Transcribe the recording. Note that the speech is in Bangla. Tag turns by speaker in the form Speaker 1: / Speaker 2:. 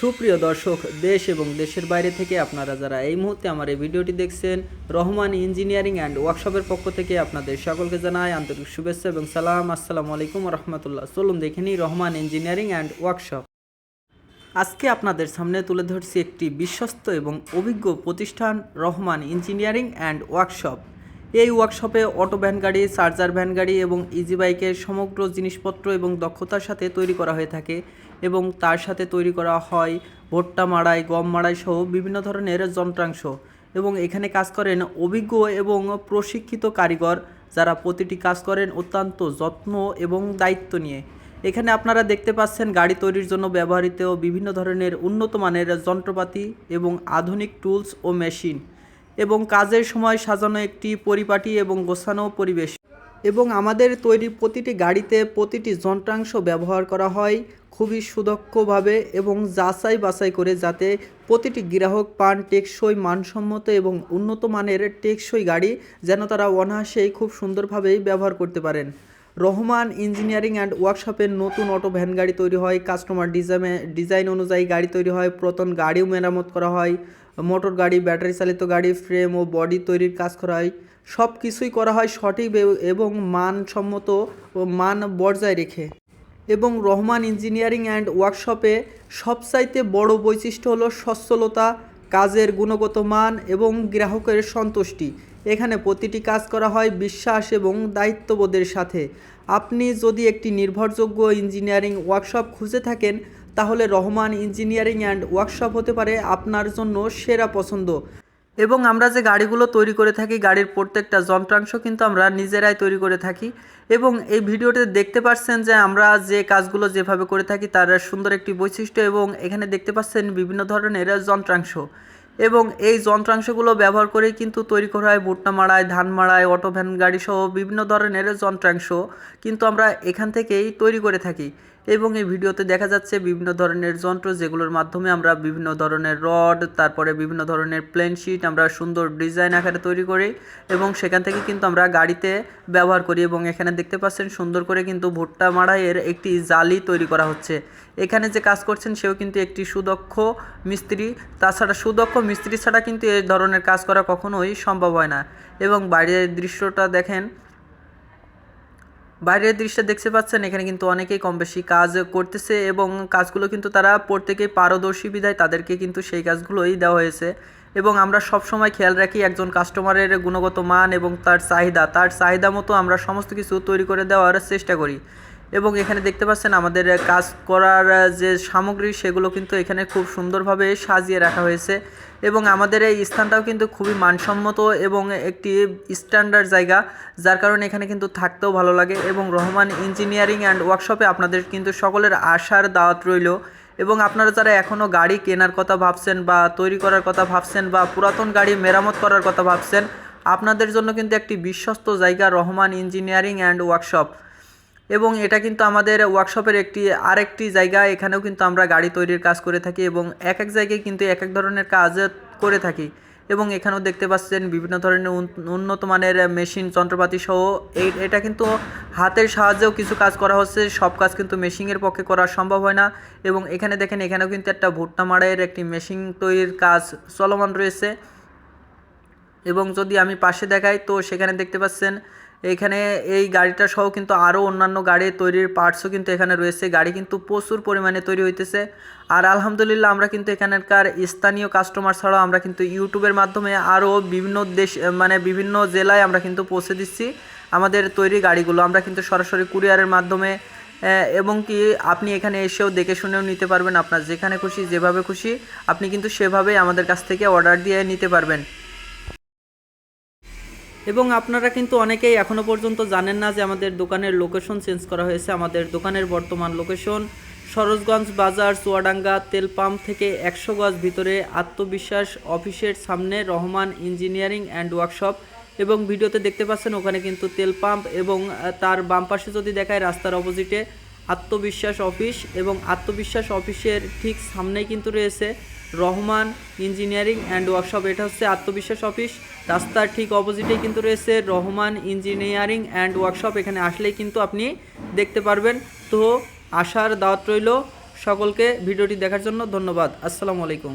Speaker 1: সুপ্রিয় দর্শক, দেশ এবং দেশের বাইরে থেকে আপনারা যারা এই মুহূর্তে আমার এই ভিডিওটি দেখছেন, রহমান ইঞ্জিনিয়ারিং অ্যান্ড ওয়ার্কশপের পক্ষ থেকে আপনাদের সকলকে জানাই আন্তরিক শুভেচ্ছা এবং সালাম। আসসালামু আলাইকুম রহমতুল্লাহ। চলুন দেখে রহমান ইঞ্জিনিয়ারিং অ্যান্ড ওয়ার্কশপ। আজকে আপনাদের সামনে তুলে ধরছি একটি বিশ্বস্ত এবং অভিজ্ঞ প্রতিষ্ঠান রহমান ইঞ্জিনিয়ারিং অ্যান্ড ওয়ার্কশপ। এই ওয়ার্কশপে অটো ভ্যান গাড়ি চার্জার ভ্যান গাড়ি এবং ইজি বাইকের সমগ্র জিনিসপত্র এবং দক্ষতার সাথে তৈরি করা হয়ে থাকে এবং তার সাথে তৈরি করা হয় ভুট্টা মাড়াই, গম মাড়াই সহ বিভিন্ন ধরনের যন্ত্রাংশ এবং এখানে কাজ করেন অভিজ্ঞ এবং প্রশিক্ষিত কারিগর যারা প্রতিটি কাজ করেন অত্যন্ত যত্ন এবং দায়িত্ব নিয়ে। এখানে আপনারা দেখতে পাচ্ছেন গাড়ি তৈরির জন্য ব্যবহৃত বিভিন্ন ধরনের উন্নত মানের যন্ত্রপাতি এবং আধুনিক টুলস ও মেশিন এবং কাজের সময় সাজানো একটি পরিপাটি এবং গোছানো পরিবেশ। এবং আমাদের তৈরি প্রতিটি গাড়িতে প্রতিটি যন্ত্রাংশ ব্যবহার করা হয় খুবই সুদক্ষভাবে এবং যাচাই বাছাই করে যাতে প্রতিটি গ্রাহক পান টেকসই মানসম্মত এবং উন্নত মানের টেকসই গাড়ি যেন তারা অনায়াসেই খুব সুন্দরভাবেই ব্যবহার করতে পারেন। রহমান ইঞ্জিনিয়ারিং অ্যান্ড ওয়ার্কশপের নতুন অটো ভ্যান গাড়ি তৈরি হয়, কাস্টমার ডিজাইনে, ডিজাইন অনুযায়ী গাড়ি তৈরি হয় পুরাতন গাড়িও মেরামত করা হয়, মোটর গাড়ি, ব্যাটারি চালিত গাড়ি, ফ্রেম ও বডি তৈরির কাজ করা হয়। সব কিছুই করা হয় সঠিক এবং মানসম্মত ও মান বজায় রেখে। এবং রহমান ইঞ্জিনিয়ারিং অ্যান্ড ওয়ার্কশপে সবচাইতে বড় বৈশিষ্ট্য হলো সচ্ছলতা কাজের গুণগত মান এবং গ্রাহকের সন্তুষ্টি। এখানে প্রতিটি কাজ করা হয় বিশ্বাস এবং দায়িত্ববোধের সাথে। আপনি যদি একটি নির্ভরযোগ্য ইঞ্জিনিয়ারিং ওয়ার্কশপ খুঁজে থাকেন, তাহলে রহমান ইঞ্জিনিয়ারিং অ্যান্ড ওয়ার্কশপ হতে পারে আপনার জন্য সেরা পছন্দ। এবং আমরা যে গাড়িগুলো তৈরি করে থাকি, গাড়ির প্রত্যেকটা যন্ত্রাংশ কিন্তু আমরা নিজেরাই তৈরি করে থাকি। এবং এই ভিডিওতে দেখতে পাচ্ছেন যে আমরা যে কাজগুলো যেভাবে করে থাকি, তার সুন্দর একটি বৈশিষ্ট্য এবং এখানে দেখতে পাচ্ছেন বিভিন্ন ধরনের যন্ত্রাংশ। এবং এই যন্ত্রাংশগুলো ব্যবহার করেই কিন্তু তৈরি করা হয় ভুট্টা মাড়াই, ধান মাড়াই, অটো ভ্যান গাড়ি সহ বিভিন্ন ধরনের যন্ত্রাংশ কিন্তু আমরা এখান থেকেই তৈরি করে থাকি। এবং এই ভিডিওতে দেখা যাচ্ছে বিভিন্ন ধরনের যন্ত্র যেগুলোর মাধ্যমে আমরা বিভিন্ন ধরনের রড, তারপরে বিভিন্ন ধরনের প্লেন শিট আমরা সুন্দর ডিজাইন আকারে তৈরি করি এবং সেখান থেকে কিন্তু আমরা গাড়িতে ব্যবহার করি এবং এখানে দেখতে পাচ্ছেন সুন্দর করে কিন্তু ভুট্টা মাড়াইয়ের একটি জালি তৈরি করা হচ্ছে। এখানে যে কাজ করছেন সেও কিন্তু একটি সুদক্ষ মিস্ত্রি। তাছাড়া সুদক্ষ মিস্ত্রি ছাড়া কিন্তু এই ধরনের কাজ করা কখনোই সম্ভব হয় না। এবং বাইরের দৃশ্যটা দেখেন, বাইরের দৃশ্য দেখতে পাচ্ছেন, এখানে কিন্তু অনেকেই কম বেশি কাজ করতেছে এবং কাজগুলো কিন্তু তারা প্রত্যেকেই পারদর্শী বিধায় তাদেরকে কিন্তু সেই কাজগুলোই দেওয়া হয়েছে। এবং আমরা সব সময় খেয়াল রাখি একজন কাস্টমারের গুণগত মান এবং তার চাহিদা তার চাহিদা মতো আমরা সমস্ত কিছু তৈরি করে দেওয়ার চেষ্টা করি। এবং এখানে দেখতে পাচ্ছেন আমাদের কাজ করার যে সামগ্রী, সেগুলো কিন্তু এখানে খুব সুন্দরভাবে সাজিয়ে রাখা হয়েছে। এবং আমাদের এই স্থানটাও কিন্তু খুবই মানসম্মত এবং একটি স্ট্যান্ডার্ড জায়গা, যার কারণে এখানে কিন্তু থাকতেও ভালো লাগে। এবং রহমান ইঞ্জিনিয়ারিং অ্যান্ড ওয়ার্কশপে আপনাদের কিন্তু সকলের আশার দাওয়াত রইল। এবং আপনারা যারা এখনও গাড়ি কেনার কথা ভাবছেন বা তৈরি করার কথা ভাবছেন বা পুরাতন গাড়ি মেরামত করার কথা ভাবছেন, আপনাদের জন্য কিন্তু একটি বিশ্বস্ত জায়গা রহমান ইঞ্জিনিয়ারিং অ্যান্ড ওয়ার্কশপ। এবং এটা কিন্তু আমাদের ওয়ার্কশপের একটি, আরেকটি জায়গা। এখানেও কিন্তু আমরা গাড়ি তৈরির কাজ করে থাকি এবং এক এক জায়গায় কিন্তু এক এক ধরনের কাজ করে থাকি। এবং এখানেও দেখতে পাচ্ছেন বিভিন্ন ধরনের উন- উন্নত মানের মেশিন, যন্ত্রপাতি সহ এটা কিন্তু হাতের সাহায্যেও কিছু কাজ করা হচ্ছে। সব কাজ কিন্তু মেশিনের পক্ষে করা সম্ভব হয় না। এবং এখানে দেখেন, এখানেও কিন্তু একটা ভুট্টা মাড়াইয়ের একটি মেশিন তৈরির কাজ চলমান রয়েছে। এবং যদি আমি পাশে দেখাই, তো সেখানে দেখতে পাচ্ছেন এখানে এই গাড়িটা সহ কিন্তু আরও অন্যান্য গাড়ি তৈরির পার্টসও কিন্তু এখানে রয়েছে। গাড়ি কিন্তু প্রচুর পরিমাণে তৈরি হইতেছে। আর আলহামদুলিল্লাহ আমরা কিন্তু এখানকার স্থানীয় কাস্টমার ছাড়াও আমরা কিন্তু ইউটিউবের মাধ্যমে আরও বিভিন্ন দেশ মানে বিভিন্ন জেলায় আমরা কিন্তু পৌঁছে দিচ্ছি আমাদের তৈরি গাড়িগুলো। আমরা কিন্তু সরাসরি কুরিয়ারের মাধ্যমে এবং কি আপনি এখানে এসেও দেখে শুনেও নিতে পারবেন। আপনার যেখানে খুশি, যেভাবে খুশি, আপনি কিন্তু সেভাবেই আমাদের কাছ থেকে অর্ডার দিয়ে নিতে পারবেন। এবং আপনারা কিন্তু অনেকেই এখনও পর্যন্ত জানেন না যে আমাদের দোকানের লোকেশন চেঞ্জ করা হয়েছে। আমাদের দোকানের বর্তমান লোকেশন সরোজগঞ্জ বাজার, চুয়াডাঙ্গা তেল পাম্প থেকে একশো গজ ভিতরে আত্মবিশ্বাস অফিসের সামনে রহমান ইঞ্জিনিয়ারিং অ্যান্ড ওয়ার্কশপ এবং ভিডিওতে দেখতে পাচ্ছেন ওখানে কিন্তু তেল পাম্প এবং তার বাম পাশে যদি দেখায় রাস্তার অপোজিটে আত্মবিশ্বাস অফিস এবং আত্মবিশ্বাস অফিসের ঠিক সামনেই কিন্তু রয়েছে রহমান ইঞ্জিনিয়ারিং অ্যান্ড ওয়ার্কশপ। এটা হচ্ছে আত্মবিশ্বাস অফিস। রাস্তার ঠিক অপোজিটেই কিন্তু রয়েছে রহমান ইঞ্জিনিয়ারিং অ্যান্ড ওয়ার্কশপ। এখানে আসলেই কিন্তু আপনি দেখতে পারবেন। তো আসার দাওয়াত রইল। সকলকে ভিডিওটি দেখার জন্য ধন্যবাদ। আসসালামু আলাইকুম।